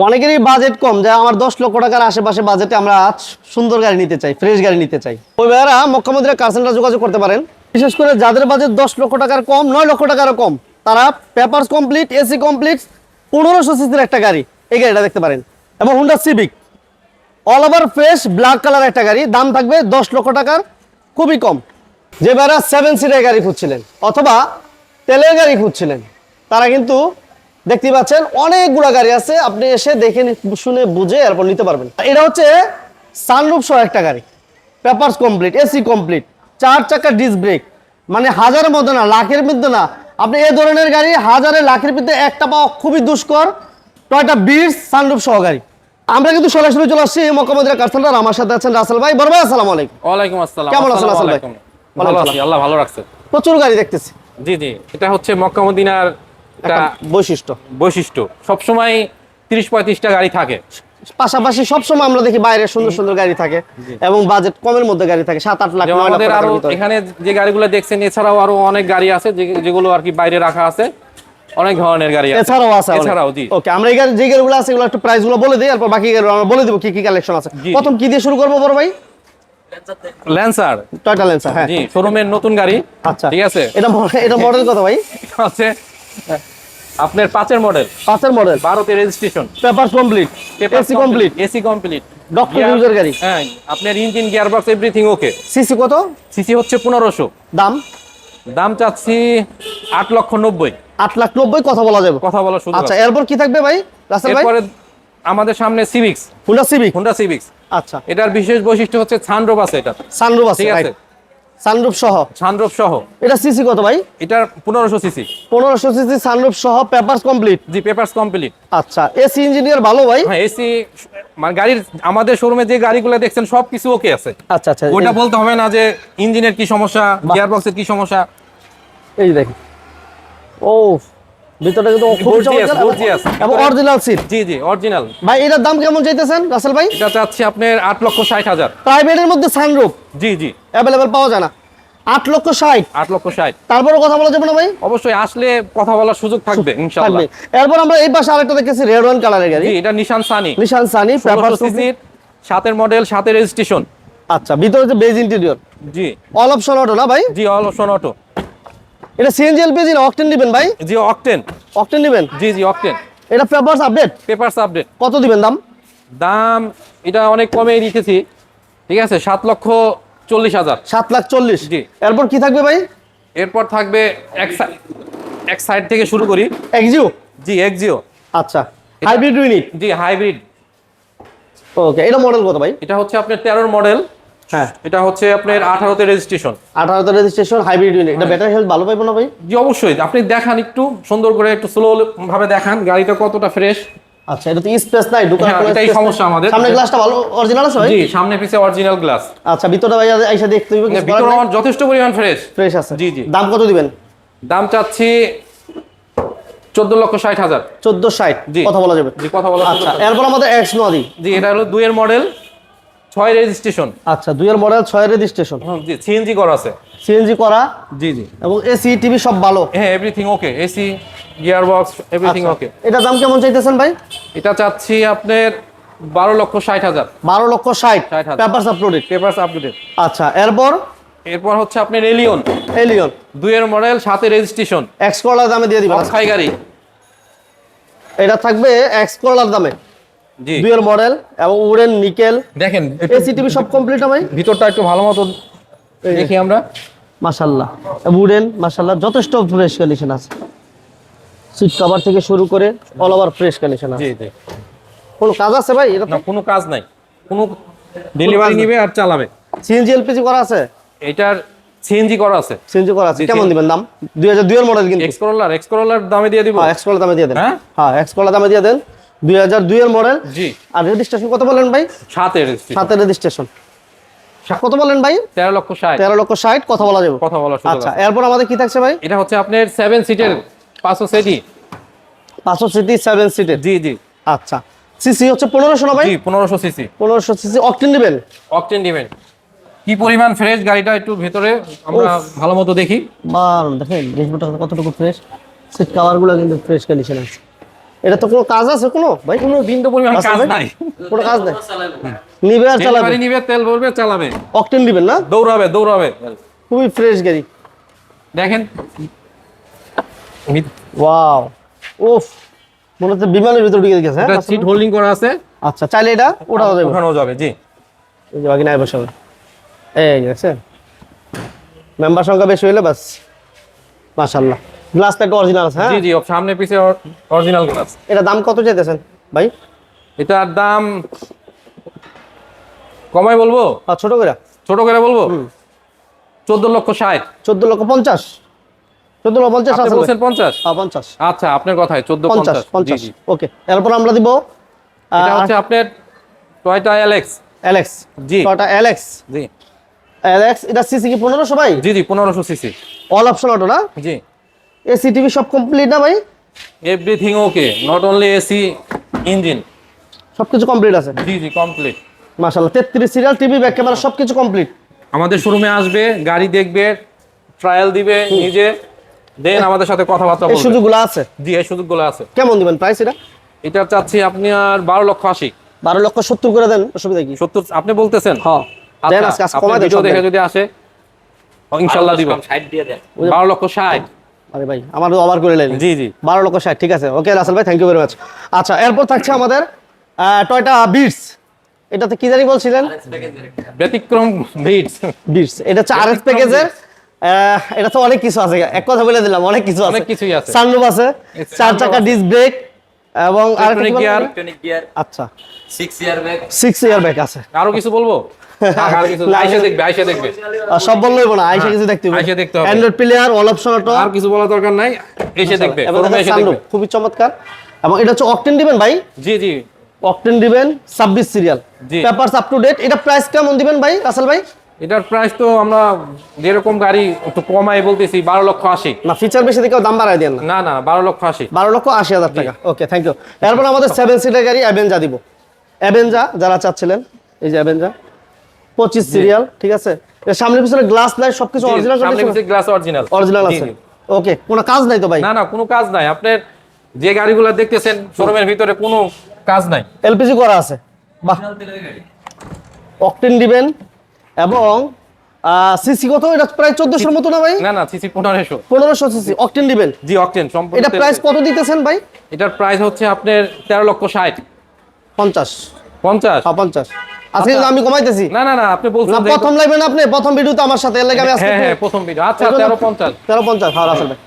অনেকেরই বাজেট কম, যে আমার দশ লক্ষ টাকার আশেপাশে বাজেটে আমরা সুন্দর গাড়ি নিতে চাই ফ্রেশ গাড়ি নিতে চাই। ওই ভাইয়ারা মক্কামুদ্রা কার সেন্টার যোগাযোগ করতে পারেন। বিশেষ করে যাদের বাজেট দশ লক্ষ টাকার কম, নয় লক্ষ টাকারও কম, তারা পেপারস কমপ্লিট এসি কমপ্লিট পনেরোশো সিসির একটা গাড়ি এই গাড়িটা দেখতে পারেন। এবং Honda Civic all over fresh black colour একটা গাড়ি, দাম থাকবে দশ লক্ষ টাকার, খুবই কম। যে ভাইরা সেভেন সিটের গাড়ি খুঁজছিলেন, অথবা তেলের গাড়ি খুঁজছিলেন, তারা কিন্তু দেখতে পাচ্ছেন অনেকগুলো গাড়ি আছে। আপনি এসে দেখে শুনে বুঝে এরপর নিতে পারবেন। এটা হচ্ছে সানরুফ সহ একটা গাড়ি। পেপারস কমপ্লিট এসি কমপ্লিট চার চাকা ডিস্ক ব্রেক মানে হাজারের মধ্যে না লাখের মধ্যে না। আপনি এই ধরনের গাড়ি হাজারের লাখের মধ্যে একটা পাওয়া খুবই দুষ্কর। টয়টা বিটস সানরুফ সহ গাড়ি। আমরা কিন্তু সরাসরি চলে আসছি মক্কামদিরা কারখানার আমার সাথে আছেন রাসেল ভাই। বড় ভাই আসসালামু আলাইকুম। ওয়ালাইকুম আসসালাম। কেমন আছেন আসল ভাই? ভালো আছি। আল্লাহ ভালো রাখছে। প্রচুর গাড়ি দেখতেছি। জি জি। এটা হচ্ছে মক্কা মদিনার বৈশিষ্ট্য। বৈশিষ্ট্য। সবসময় তিরিশ পঁয়ত্রিশটা গাড়ি থাকে। পাশাপাশি সবসময় আমরা দেখি বাইরে সুন্দর সুন্দর গাড়ি থাকে এবং বাজেট কমের মধ্যে গাড়ি থাকে সাত আট লাখ আমাদের আরও এখানে যে গাড়িগুলো দেখছেন এছাড়াও আরও অনেক গাড়ি আছে যেগুলো আর কি বাইরে রাখা আছে। অনেক ধরনের গাড়ি এছাড়াও আছে এছাড়াও জি। ওকে আমরা এই গাড়ি যে গাড়িগুলো আছে এগুলো একটু প্রাইসগুলো বলে দিই এরপর বাকি গাড়ি আমরা বলে দিব কি কি কালেকশন আছে। প্রথম কি দিয়ে শুরু করব বড় ভাই? ল্যান্সার টয়টা লেন্সার হ্যাঁ। জি শোরুমের নতুন গাড়ি। আচ্ছা। ঠিক আছে? এটা এটা মডেল কত ভাই? হচ্ছে আপনার পাঁচের মডেল পাঁচের মডেল ভারতের registration paper complete AC complete AC complete doctor user গাড়ি। হ্যাঁ আপনার engine gear box everything okay CC কত? সিসি হচ্ছে পনেরোশো। দাম? দাম চাচ্ছি আট লক্ষ নব্বই। আট লাখ নব্বই কথা বলা যাবে। কথা বলার শুধু আচ্ছা এরপর কি থাকবে ভাই? রাসেল ভাই? এরপরে আমাদের সামনে Civics Honda Civic Honda Civics আচ্ছা। এটার বিশেষ বৈশিষ্ট্য হচ্ছে সানরোপ আছে এটা। সানরুফ আছে ঠিক আছে? সানরুফ সহ। সানরুফ সহ। এটা সিসি কত ভাই? এটা পনেরোশো সিসি। পনেরোশো সিসি সানরুফ সহ পেপারস কমপ্লিট? জি পেপারস কমপ্লিট। আচ্ছা এসি ইঞ্জিনিয়ার ভালো ভাই? হ্যাঁ এসি মানে গাড়ির আমাদের শোরুমে যে গাড়িগুলো দেখছেন সব কিছু ওকে আছে। আচ্ছা আচ্ছা ওটা বলতে হবে না যে ইঞ্জিনের কি সমস্যা গিয়ার বক্সের কি সমস্যা। এই দেখেন। ও ভিতরটা কিন্তু খুব। এবং অরিজিনাল সিট জি জি অরিজিনাল ভাই এটার দাম কেমন চাইতেছেন রাসেল ভাই? এটা চাচ্ছি আপনার আট লক্ষ ষাট হাজার। প্রাইভেটের মধ্যে সানরুফ জি জি। অ্যাভেলেবেল পাওয়া যায় না। আট লক্ষ ষাট। আট লক্ষ ষাট। তারপরে কথা বলা যাবে না ভাই? অবশ্যই আসলে কথা বলার সুযোগ থাকবে ইনশাআল্লাহ এরপর আমরা এই পাশে আরেকটা দেখতেছি রেড ওয়ান কালারের গাড়ি। জি এটা Nissan Sunny Nissan Sunny paper সিসির সাতের মডেল সাতের রেজিস্ট্রেশন আচ্ছা ভিতরে যে বেজ ইন্টেরিয়র জি। অল অপশন অটো না ভাই? জি অল অপশন অটো এটা সিএনজি এলপিজি না অকটেন দিবেন ভাই? জি অকটেন অকটেন দিবেন? জি জি অকটেন এটা পেপারস আপডেট পেপারস আপডেট কত দিবেন দাম? দাম এটা অনেক কমে রেখেছি ঠিক আছে সাত লক্ষ চল্লিশ হাজার। সাত লাখ চল্লিশ। জি। এরপর কি থাকবে ভাই? এরপর থাকবে এক সাই- এক সাইড থেকে শুরু করি। এক্সিও জি এক্সিও আচ্ছা। হাইব্রিড ইউনিট জি হাইব্রিড ওকে এটা মডেল কত ভাই? এটা হচ্ছে আপনার তেরোর মডেল হ্যাঁ। এটা হচ্ছে আপনার আঠারোতে রেজিস্ট্রেশন আঠারোতে রেজিস্ট্রেশন হাইব্রিড ইউনিট এটা ব্যাটারি হেলথ ভালো পাইবো না ভাই? জি অবশ্যই। আপনি দেখান একটু সুন্দর করে একটু স্লো ভাবে দেখান গাড়িটা কতটা ফ্রেশ আচ্ছা এটা তো স্পেস নাই ঢুকার হ্যাঁ, এটাই সমস্যা আমাদের। সামনে গ্লাসটা ভালো অরিজিনাল আছে ভাই? জি সামনে পিছে অরিজিনাল গ্লাস আচ্ছা ভিতরে ভাই আইসা দেখতে হইবে কিছু ভিতরে আমার যথেষ্ট পরিমাণ ফ্রেশ ফ্রেশ আছে। জি, জি। দাম কত দিবেন? দাম চাচ্ছি চোদ্দ লক্ষ ষাট হাজার। 1460 জি। কথা বলা যাবে। জি কথা বলা আচ্ছা এরপর আমাদের এক্স নদী। জি এটা হলো দুইয়ের মডেল ছয় রেজিস্ট্রেশন আচ্ছা দুইয়ের মডেল ছয় রেজিস্ট্রেশন জি সিএনজি করা আছে। সিএনজি করা? জি জি। এবং এসি টিভি সব ভালো? হ্যাঁ everything okay AC gear box everything. Okay এটা দাম কেমন চাইতেছেন ভাই? এটা চাচ্ছি আপনার বারো লক্ষ ষাট হাজার। বারো লক্ষ ষাট। 60,000 পেপারস আপলোডেড পেপারস আপডেটেড আচ্ছা এরপর? এরপর হচ্ছে আপনার এলিয়ন এলিয়ন দুইয়ের মডেল সাথে রেজিস্ট্রেশন এক্স করলার দামে দিয়ে দিবেন অক্ষয় গাড়ি এটা থাকবে এক্স করলার দামে। জি। মডেল এবং উডেন নিকেল। দেখেন এসি টিভি সব কমপ্লিট হবে। ভিতরটা একটু ভালো মতো দেখি আমরা। মাশাল্লাহ। উডেন মাশাল্লাহ যথেষ্ট ফ্রেশ কন্ডিশন আছে। সিট কভার থেকে শুরু করে অল ওভার ফ্রেশ কন্ডিশন আছে। জি জি। কোনো কাজ আছে ভাই? এটা না কোনো কাজ নাই। কোনো ডেলিভারি নিবে আর চালাবে। সিএনজি এলপিজি করা আছে? এটার সিএনজি করা আছে। সিএনজি করা আছে। কেমন দিবেন দাম? দুই হাজার দুইয়ের মডেল কিন্তু। এক্স করোলার এক্স করোলার দামে দিয়ে দিব। হ্যাঁ এক্স করলার দামে দিয়ে দেন। হ্যাঁ? হ্যাঁ এক্স করলার দামে দিয়ে দেন। দুই হাজার দুইয়ের মডেল। জি। আর রেজিস্ট্রেশন কত বলেন ভাই? সাথে registration। সাতের রেজিস্ট্রেশন কত বলেন ভাই? তেরো লক্ষ ষাট। তেরো লক্ষ ষাট কথা বলা যাবে। কথা সুযোগ আচ্ছা এরপর আমাদের কি থাকছে ভাই? এটা হচ্ছে আপনার সেভেন সিটের পাঁচশো সেটি পাঁচশো সিটি সেভেন সিটের জি জি। আচ্ছা। সিসি হচ্ছে পনেরোশো না ভাই? জি পনেরোশো সিসি পনেরোশো সিসি অকটেন নেবেন? অকটেন দিবেন কি পরিমাণ ফ্রেশ গাড়িটা একটু ভেতরে আমরা ভালো মতো দেখি। বার দেখেন ড্যাশবোর্ডটা কতটুকু ফ্রেশ সিট কাভারগুলো কিন্তু ফ্রেশ কন্ডিশন আছে। এটা তো কোনো কাজ আছে কোনো? ভাই? কোনো বিন্দু পরিমাণ কাজ নাই। কোনো কাজ নেই? নিবে। আর চালাবে? নিবে তেল ভরবে চালাবে। অকটেন দিবেন না? দৌড়াবে দৌড়াবে। খুবই ফ্রেশ গাড়ি। দেখেন। ওয়াও ওফ মনে হচ্ছে বিমানের ভিতর ঢুকে গেছে হ্যাঁ? এটা সিট হোল্ডিং করা আছে। আচ্ছা চাইলে এটা ওঠাও যাবে। ওঠানো যাবে জি। এই যে বাকি নাই বসে হবে। এই গেছে মেম্বার সংখ্যা বেশি হইলে বাস। মাশাল্লাহ গ্লাসটা একটা অরিজিনাল আছে হ্যাঁ? জি জি সামনে পিছে অরিজিনাল গ্লাস এটা দাম কত চাইতেছেন ভাই? এটার দাম কমাই বলব? আর ছোট করে? ছোট করে বলব? চোদ্দ লক্ষ ষাট। চোদ্দ লক্ষ পঞ্চাশ। চোদ্দ লক্ষ পঞ্চাশ আছে বলছেন পঞ্চাশ? হ্যাঁ পঞ্চাশ। আচ্ছা আপনার কথায় চোদ্দ পঞ্চাশ পঞ্চাশ। জি ওকে এরপর আমরা দিব এটা হচ্ছে আপনার টয়টা এলেক্স অ্যালেক্স জি। টয়টা অ্যালেক্স জি। অ্যালেক্স এটা সিসি কি পনেরোশো ভাই? জি জি পনেরোশো সিসি অল অপশন অটো না? জি। এসি টিভি সব কমপ্লিট না ভাই? Everything okay not only AC engine সব কিছু কমপ্লিট আছে? জি জি কমপ্লিট মাশাল্লাহ তেত্রিশ সিরিয়াল টিভি ব্যাক ক্যামেরা সব কিছু কমপ্লিট আমাদের শোরুমে আসবে গাড়ি দেখবে ট্রায়াল দিবে নিজে দেন আমাদের সাথে কথাবার্তা বলবে। এই সুযোগগুলো আছে? জি এই সুযোগগুলো আছে। কেমন দিবেন প্রাইস এটা? এটা চাচ্ছি আপনি আর বারো লক্ষ আশি। বারো লক্ষ সত্তর করে দেন অসুবিধা কি? সত্তর আপনি বলতেছেন? হ্যাঁ। দেন আজকে আচ্ছা আজকে কমাই দেন ভিডিও দেখে দেন। যদি আসে ইনশাল্লাহ দিব। বারো লক্ষ ষাট। আরে ভাই আমার ওভার করে লেন জি জি। বারো লক্ষ ষাট ঠিক আছে? ওকে রাসেল ভাই থ্যাংক ইউ ভেরি মাচ আচ্ছা এরপর থাকছে আমাদের টয়টা বিটস এটাতে কি জানি বলছিলেন? ব্যতিক্রম ভিডস বিটস এটা হচ্ছে আর এস প্যাকেজের এটা তো অনেক কিছু আছে। এক কথা বলে দিলাম অনেক কিছু আছে। অনেক কিছুই আছে। সানরুফ আছে চার চাকা। ডিস্ক ব্রেক এবং আর গিয়ার আচ্ছা। Six airbag six airbag আছে। আরও কিছু বলব? থাক, আর কিছু না, আইসে দেখবে আইসে দেখবে। আর সব বললেই না আইসা কিছু দেখতে হবে। আইসা দেখতে হবে। Android player all option auto আর কিছু বলার দরকার নাই এসে দেখবে এবং শোরুমে দেখেন এসে sunroof, দেখবে। খুবই চমৎকার। এবং এটা হচ্ছে অকটেন দিবেন ভাই। জি জি। অকটেন দিবেন ছাব্বিশ serial papers up to date এটা প্রাইস কেমন দিবেন ভাই রাসেল ভাই? এটার প্রাইস তো আমরা যেরকম গাড়ি একটু কমাই বলতেছি বারো লক্ষ আশি। না ফিচার বেশি দাম বাড়াই দেন না। না না বারো লক্ষ আশি। বারো লক্ষ আশি হাজার টাকা। ওকে থ্যাংক ইউ এরপর আমাদের সেভেন সিটার গাড়ি অ্যাভেঞ্জা দিব। অ্যাভেঞ্জা যারা চাচ্ছিলেন এই যে অ্যাভেঞ্জা পঁচিশ সিরিয়াল ঠিক আছে? এর সামনে পিছনে গ্লাস লাইট সবকিছু অরিজিনাল সামনে পিছে গ্লাস অরিজিনাল অরিজিনাল আছে। ওকে কোনো কাজ নাই তো ভাই? না না কোনো কাজ নাই। আপনার যে গাড়িগুলো দেখতেছেন শোরুমের ভিতরে কোনো কাজ নাই। এলপিজি করা আছে। বাহ। অকটেন দিবেন এবং সিসি কত? এটা প্রায় চোদ্দশোর মতো না ভাই? না না সিসি পনেরোশো। পনেরোশো সিসি অকটেন দিবেন। জি অকটেন সম্পূর্ণ এটা প্রাইস কত দিতেছেন ভাই? এটার প্রাইস হচ্ছে আপনার তেরো লক্ষ ষাট। পঞ্চাশ। পঞ্চাশ। হ্যাঁ পঞ্চাশ। আজকে কিন্তু আমি কমাইতেছি না না না আপনি বলছেন না প্রথম লাইভে না আপনি প্রথম ভিডিওতে আমার সাথে এর লাগে আমি আজকে হ্যাঁ হ্যাঁ প্রথম ভিডিও আচ্ছা এজন্য- তেরো পঞ্চাশ। তেরো পঞ্চাশ হ্যাঁ রাসেল ভাই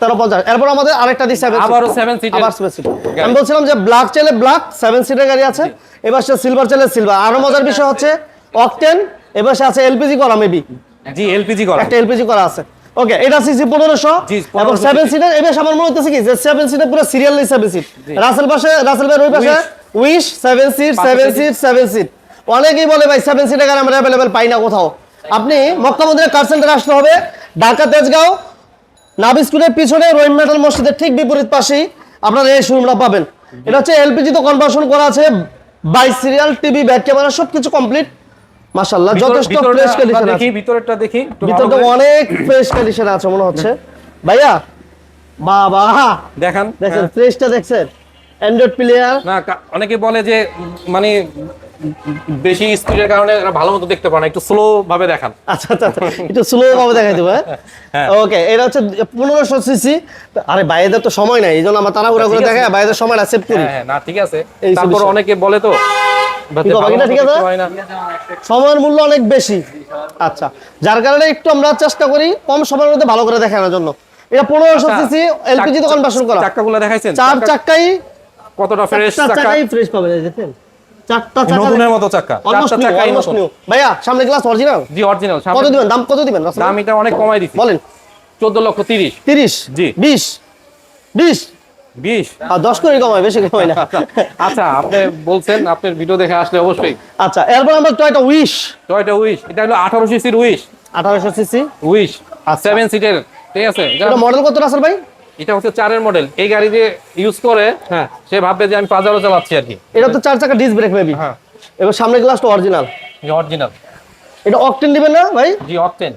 তেরো পঞ্চাশ। এরপর আমাদের আরেকটা আবারও seater আবার সেভেন সিট আমি বলছিলাম যে ব্ল্যাক চাইলে ব্ল্যাক সেভেন সিটের গাড়ি আছে। এবার সে সিলভার চাইলে সিলভার আরও মজার বিষয় হচ্ছে অকটেন এবার সে আছে এলপিজি করা মেবি জি এলপিজি করা। একটা এলপিজি করা আছে। ওকে এটা সিসি পনেরোশো। এবং 1500 সেভেন সিটের এবার আমার মনে হচ্ছে কি যে সেভেন সিটের পুরো সিরিয়াল সেভেন সিট রাসেল পাশে রাসেল ওই পাশে? Wish seven seat seven seat seven seat অনেকেই বলে ভাই সেভেন সিটের গাড়ি আমরা অ্যাভেলেবেল পাই না কোথাও। আপনি মক্কা মন্দিরের কার সেন্টারে আসতে হবে ঢাকা তেজগাঁও নাবি স্কুলের পিছনে রহিম মেটাল মসজিদের ঠিক বিপরীত পাশেই আপনারা এই শোরুমটা পাবেন। এটা হচ্ছে এলপিজি তো কনভার্সন করা আছে বাইশ সিরিয়াল টিভি ব্যাক ক্যামেরা সবকিছু কমপ্লিট মাশাআল্লাহ যথেষ্ট ফ্রেশ কন্ডিশন আছে। দেখি ভিতরটা দেখি ভিতরটা অনেক ফ্রেশ কন্ডিশন আছে মনে হচ্ছে। ভাইয়া বাবা দেখান। দেখেন হ্যাঁ। ফ্রেশটা দেখছেন। অ্যান্ড্রয়েড প্লেয়ার না অনেকে বলে যে মানে বেশি স্পিডের কারণে এরা ভালো মতো দেখতে পারে না একটু স্লো ভাবে দেখান। আচ্ছা আচ্ছা আচ্ছা একটু স্লো ভাবে দেখাই দেবো হ্যাঁ? ওকে এটা হচ্ছে পনেরোশো সিসি আরে বাইরেদের তো সময় নাই এই জন্য আমার তাড়াহুড়া করে আছে। দেখায় বাইরেদের সময়টা সেভ করি। হ্যাঁ হ্যাঁ না ঠিক আছে। তারপর অনেকে বলে তো না। সময়ের মূল্য অনেক বেশি। আচ্ছা যার কারণে একটু আমরা চেষ্টা করি কম সময়ের মধ্যে ভালো করে দেখানোর জন্য। এটা পনেরোশো আচ্ছা, সিসি এলপিজি তো চাক- কনভার্সন করা। চাক্কাগুলো দেখাইছেন? চার চাক্কাই কতটা ফ্রেশ চাকাই ফ্রেশ পাবেন দেখেন। চারটা চাকা নতুনের মতো অলমোস্ট চারটা চাকাই নতুন ভাইয়া সামনে গ্লাস অরিজিনাল জি অরিজিনাল কত দিবেন? দাম কত দিবেন দাম এটা অনেক কমাই দিছি। বলেন। চোদ্দ লক্ষ তিরিশ। তিরিশ? জি। বিশ? বিশ? বিশ? আর দশ করে কমায় বেশি কমায় না। আচ্ছা আপনি বলছেন আপনার ভিডিও দেখে আসলে অবশ্যই। আচ্ছা এরপর আমরা টয়টা উইশ টয়টা উইশ এটা হলো আঠারো সিসির উইশ আঠারোশো সিসি? উইশ আর সেভেন সিটের ঠিক আছে? এটা- মডেল কত রাসেল ভাই? এটা হচ্ছে চারের মডেল এই গাড়ি যে ইউজ করে হ্যাঁ। সে ভাববে যে আমি পাজারো চালাচ্ছি আর কি। এটা তো চার চাকা ডিস ব্রেক মেবি হ্যাঁ। এবার সামনে গ্লাসটা অরিজিনাল অরিজিনাল এটা অকটেন দিবেন না ভাই? জি অকটেন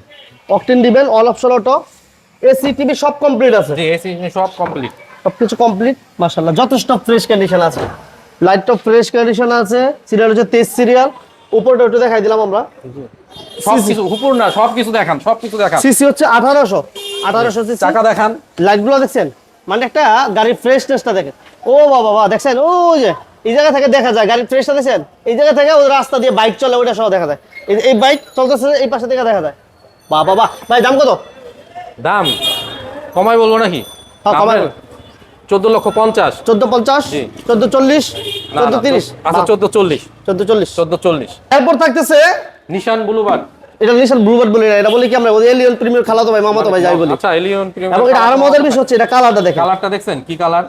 অকটেন দিবেন all option auto AC TV সব কমপ্লিট আছে। জি এসি সব কমপ্লিট সবকিছু কমপ্লিট মাশাআল্লাহ। যথেষ্ট ফ্রেশ কন্ডিশন আছে। লাইট টপ ফ্রেশ কন্ডিশন আছে। সিরিয়াল হচ্ছে তেইশ সিরিয়াল উপরটা একটু দেখাই দিলাম আমরা। সবকিছু উপর না সবকিছু দেখান সবকিছু দেখান। সিসি হচ্ছে আঠারোশো। আঠারোশো চাকা দেখান। লাইটগুলো দেখছেন? মানে একটা গাড়ির ফ্রেশনেসটা দেখেন। ও বাবা বাবা দেখছেন? ও যে এই জায়গা থেকে দেখা যায় গাড়ির ফ্রেশটা দেখছেন? এই জায়গা থেকে ওই রাস্তা দিয়ে বাইক চলে ওইটা সহ দেখা যায়। এই- বাইক চলতেছে এই পাশে থেকে দেখা যায়। বাবা বাবা ভাই দাম কত? দাম? কমাই বলব নাকি? হ্যাঁ, কমাই। চোদ্দ লক্ষ পঞ্চাশ। চোদ্দ পঞ্চাশ চোদ্দ চল্লিশ চোদ্দ তিরিশ। আচ্ছা চোদ্দ চল্লিশ। চোদ্দ চল্লিশ। চোদ্দ চল্লিশ। এরপর থাকতেছে নিশান বুলুবার এটা নিশান ব্লুবার্ড বলি না এটা বলি কি আমরা এলিয়ন প্রিমিয়ার খালাতো ভাই মামাতো ভাই যাই বলি। আচ্ছা এলিয়ন এবং এটা আরও মজার বিষয় হচ্ছে এটা কালারটা দেখেন। কালারটা দেখছেন? কি কালার?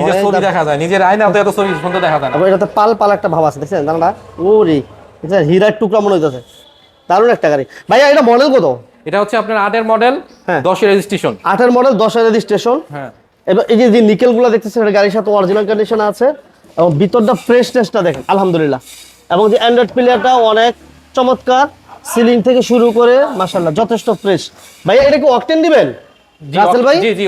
নিজের ছবি দেখা যায় নিজের আয়না এত ছবি সুন্দর দেখা যায় না। তারপর এটাতে পাল পাল একটা ভাব আছে দেখছেন? দাঁড়া ওরে দেখছেন? হীরার টুকরা মনে হইতেছে। দারুণ একটা গাড়ি। ভাইয়া এটা মডেল কত? এটা হচ্ছে আপনার আটের মডেল হ্যাঁ। দশের রেজিস্ট্রেশন আটের মডেল দশের রেজিস্ট্রেশন হ্যাঁ। এবার এই যে যে নিকেলগুলো দেখতেছেন এটা গাড়ির সাথে অরিজিনাল কন্ডিশন আছে। এবং ভিতরটা ফ্রেশনেসটা দেখেন আলহামদুলিল্লাহ। এবং যে অ্যান্ড্রয়েড প্লেয়ারটা অনেক চমৎকার। সিলিং থেকে শুরু করে মাশাল্লাহ যথেষ্ট ফ্রেশ ভাইয়া এটা কি অকটেন দিবেন? রাসেল ভাই? জি জি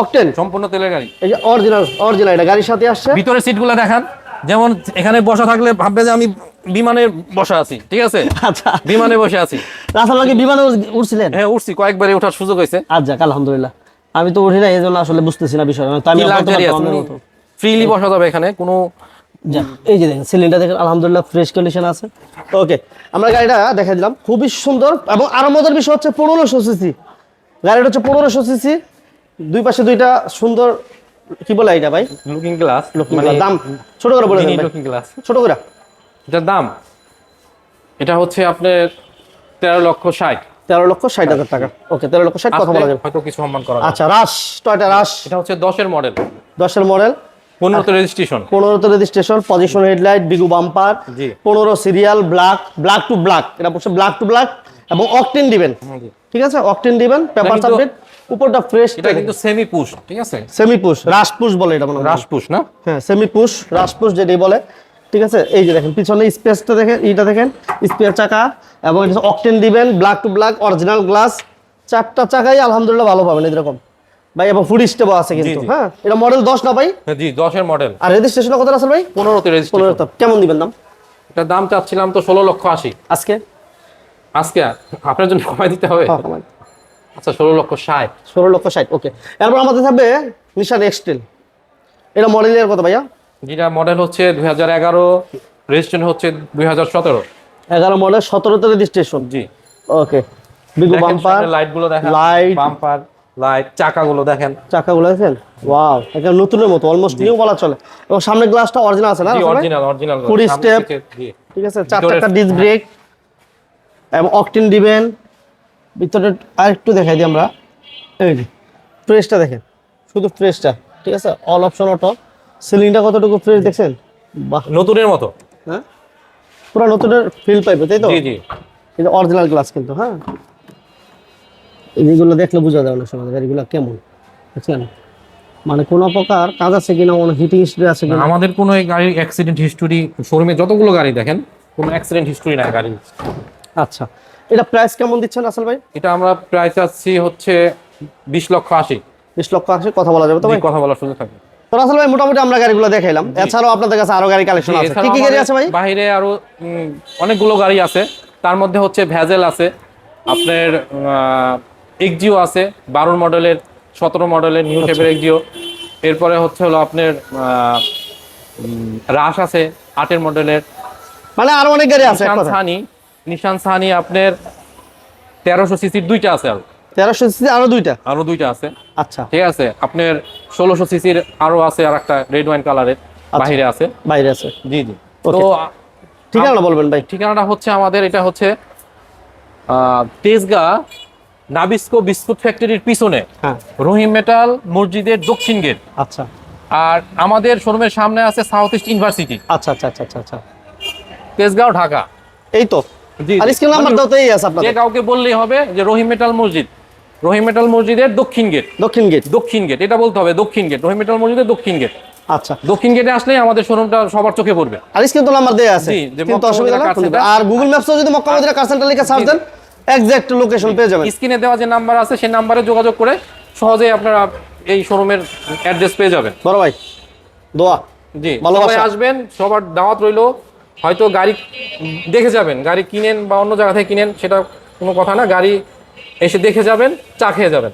অকটেন সম্পূর্ণ তেলের গাড়ি। এই যে অরিজিনাল অরিজিনাল এটা গাড়ির সাথে আসছে? ভিতরের সিটগুলো দেখান। যেমন এখানে বসা থাকলে ভাববে যে আমি বিমানে বসা আছি ঠিক আছে? আচ্ছা। বিমানে বসে আছি। রাসেল ভাই কি বিমানে উঠছিলেন? হ্যাঁ উঠছি কয়েকবারই ওঠার সুযোগ হয়েছে। যাক আলহামদুলিল্লাহ। আমি তো উঠি না এই জন্য আসলে বুঝতেছি না বিষয়টা। ফ্রিলি বসা যাবে এখানে কোনো এই যে দেখেন সিলিন্ডার দেখেন আলহামদুলিল্লাহ ফ্রেশ কন্ডিশন আছে। ওকে আমরা গাড়িটা দেখা দিলাম। খুবই সুন্দর এবং আরও মজার বিষয় হচ্ছে পনেরোশো সিসি গাড়িটা হচ্ছে পনেরোশো সিসি দুই পাশে দুইটা সুন্দর কি বলে এটা ভাই? লুকিং গ্লাস মানে দাম ছোট করে বলে লুকিং গ্লাস ছোট করে। এটার দাম? এটা হচ্ছে আপনার তেরো লক্ষ ষাট। তেরো লক্ষ ষাট হাজার টাকা। ওকে তেরো লক্ষ ষাট কথা বলা যাবে। হয়তো কিছু সম্মান করা। আচ্ছা রাশ টয়টা রাশ এটা হচ্ছে দশের মডেল দশের মডেল পনেরোতে রেজিস্ট্রেশন পনেরোতে রেজিস্ট্রেশন পজিশন হেডলাইট বিগু বাম্পার পনেরো serial black black to black এটা বলছে ব্ল্যাক টু ব্ল্যাক এবং অকটেন দিবেন। ঠিক আছে? অকটেন দিবেন পেপার কিন্তু- সাবমিট উপরটা ফ্রেশ এটা কিন্তু সেমি পুশ ঠিক আছে? সেমি পুশ রাশ পুশ বলে এটা মনে রাশ পুশ না? হ্যাঁ সেমি পুশ রাশ পুশ যেটাই বলে ঠিক আছে? এই যে দেখেন পিছনে স্পেসটা দেখেন এইটা দেখেন স্পেয়ার চাকা এবং এটা অকটেন দিবেন black to black original glass চারটা চাকাই আলহামদুলিল্লাহ ভালো পাবেন এরকম। ভাই এবং ফুড স্টেপও আছে কিন্তু। হ্যাঁ এটা মডেল দশ না ভাই? হ্যাঁ, জি দশের মডেল আর রেজিস্ট্রেশন কত আছে ভাই? পনেরোতে পনেরো রেজিস্ট্রেশন তো। কেমন দিবেন দাম? এটার দাম চাচ্ছিলাম তো ষোলো লক্ষ আশি। আজকে? আজকে আপনার জন্য কমাই দিতে হবে? হ্যাঁ, আচ্ছা ষোলো লক্ষ ষাট। ষোলো লক্ষ ষাট ওকে। এরপর আমাদের থাকবে নিশান এক্সটেল এটা মডেলের কত ভাইয়া? যেটা মডেল হচ্ছে দুই হাজার এগারো রেজিস্ট্রেশন হচ্ছে দুই হাজার সতেরো। এগারো মডেল সতেরোতে রেজিস্ট্রেশন জি। ওকে। বিগু বাম্পার লাইটগুলো দেখেন light। বাম্পার লাইট চাকা গুলো দেখেন। চাকাগুলো দেখেন? ওয়াও একদম নতুনের মতো অলমোস্ট নিউ বলা চলে। এবং সামনের গ্লাসটা অরিজিনাল আছে না অরিজিনাল অরিজিনাল Full step। ঠিক আছে চার চারটা ডিস্ক ব্রেক এবং অকটেন দিবেন। ভিতরে আরেকটু দেখাই দিই আমরা। এই ফ্রেশটা দেখেন শুধু ফ্রেশটা ঠিক আছে? অল অপশন অটো সিলিংটা কতটুকু ফ্রেশ দেখছেন? বাহ। নতুনের মতো। হ্যাঁ? পুরো নতুনের ফিল পাইবে তাই তো? জি জি। এটা অরিজিনাল গ্লাস কিন্তু হ্যাঁ? এইগুলো দেখলে বোঝা যায় অনেক সময় গাড়িগুলো কেমন বুঝছেন? মানে কোনো প্রকার কাজ আছে কিনা কোনো হিটিং হিস্ট্রি আছে কিনা? আমাদের কোনো এই গাড়ির অ্যাক্সিডেন্ট হিস্টোরি শোরুমে যতগুলো গাড়ি দেখেন কোনো অ্যাক্সিডেন্ট হিস্টোরি নাই গাড়ির। আচ্ছা এটা প্রাইস কেমন দিচ্ছেন আসল ভাই? এটা আমরা প্রায় চাচ্ছি হচ্ছে বিশ লক্ষ আশি। বিশ লক্ষ আসে কথা বলা যাবে তো ভাই? কথা বলার সুযোগ থাকবে। তো আসল ভাই মোটামুটি আমরা গাড়িগুলো দেখাইলাম। এছাড়াও আপনাদের কাছে আরও গাড়ি কালেকশন আছে। কি কি গাড়ি আছে ভাই? বাইরে আরও অনেকগুলো গাড়ি আছে। তার মধ্যে হচ্ছে ভ্যাজেল আছে। আপনার এক্সজিও আছে বারোর মডেলের সতেরো মডেলের নিউ শেপের এক্সজিও এরপরে হচ্ছে হলো আপনার রাশ আছে আটের মডেলের। মানে আরও অনেক গাড়ি আছে সানি নিশান সানি আপনার তেরোশো সিসির দুইটা আছে আরও। তেরোশো সিসি আরও দুইটা? আরও দুইটা আছে। আচ্ছা। ঠিক আছে আপনার ষোলোশো সিসির আরও আছে আর একটা রেড ওয়াইন কালারের বাইরে আছে। বাইরে আছে। জি জি। তো ঠিকানা বলবেন ভাই। ঠিকানাটা হচ্ছে আমাদের এটা হচ্ছে আহ, তেজগাঁ নাবিস্কো বিস্কুট ফ্যাক্টরির পিছনে। হ্যাঁ। রহিম মেটাল মসজিদের দক্ষিণ গেট। আচ্ছা। আর আমাদের শোরুমের সামনে আছে সাউথ ইস্ট ইউনিভার্সিটি আচ্ছা আচ্ছা আচ্ছা আচ্ছা আচ্ছা। তেজগাঁও ঢাকা। এই তো? নাম্বার যে কাউকে বললেই হবে যে রহিম মেটাল মসজিদ। রহিম মেটাল মসজিদের দক্ষিণ গেট। দক্ষিণ গেট। দক্ষিণ গেট এটা বলতে হবে দক্ষিণ গেট। রহিম মেটাল মসজিদের দক্ষিণ গেট। আচ্ছা। দক্ষিণ গেটে আসলেই আমাদের শোরুমটা সবার চোখে পড়বে। আর স্ক্রিন তো নাম্বার দেয়া আছে। জি, কিন্তু অসুবিধা না। আর গুগল ম্যাপসও যদি মক্কা মদিনা কার সেন্টার লিখে সার্চ দেন এক্সাক্ট লোকেশন পেয়ে যাবেন। স্ক্রিনে দেওয়া যে নাম্বার আছে সেই নাম্বারে যোগাযোগ করে সহজেই আপনারা এই শোরুমের অ্যাড্রেস পেয়ে যাবেন। বড় ভাই দোয়া জি। সবাই আসবেন সবার দাওয়াত রইল। হয়তো গাড়ি দেখে যাবেন গাড়ি কিনেন বা অন্য জায়গা থেকে কিনেন সেটা কোনো কথা না। গাড়ি এসে দেখে যাবেন চা খেয়ে যাবেন।